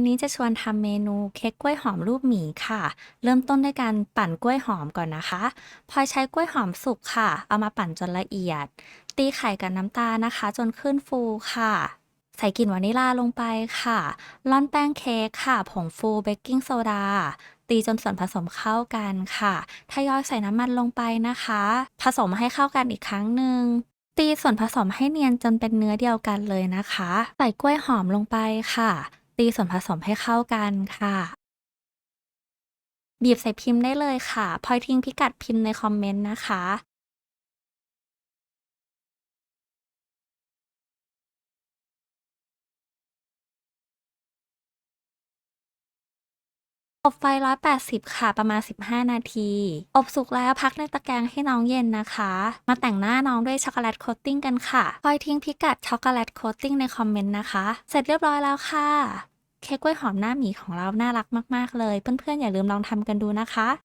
วันนี้จะชวนทำเมนูเค้กกล้วยหอมรูปหมีค่ะ เริ่มต้นด้วยการปั่นกล้วยหอมก่อนนะคะ พอใช้กล้วยหอมสุกค่ะ เอามาปั่นจนละเอียด ตีไข่กับน้ำตาลนะคะ จนขึ้นฟูค่ะ ใส่กลิ่นวานิลลาลงไปค่ะร่อนแป้งเค้กค่ะ ผงฟูเบกกิ้งโซดา ตีจนส่วนผสมเข้ากันค่ะ ทยอยใส่น้ำมันลงไปนะคะ ผสมให้เข้ากันอีกครั้งหนึ่งตีส่วนผสมให้เนียนจนเป็นเนื้อเดียวกันเลยนะคะ ใส่กล้วยหอมลงไปค่ะ ตีส่วนผสมให้เข้ากันค่ะ บีบใส่พิมพ์ได้เลยค่ะพลอยทิ้งพิกัดพิมพ์ในคอมเมนต์นะคะ อบไฟ 180 ค่ะ ประมาณ 15 นาที อบสุกแล้วพักในตะแกรงให้น้องเย็นนะคะ มาแต่งหน้าน้องด้วยช็อกโกแลตโคตติ้งกันค่ะ คอยทิ้งพิกัดช็อกโกแลตโคตติ้งในคอมเมนต์นะคะ เสร็จเรียบร้อยแล้วค่ะ เค้กกล้วยหอมหน้าหมีของเราน่ารักมาก ๆ เลย เพื่อน ๆ อย่าลืมลองทำกันดูนะคะ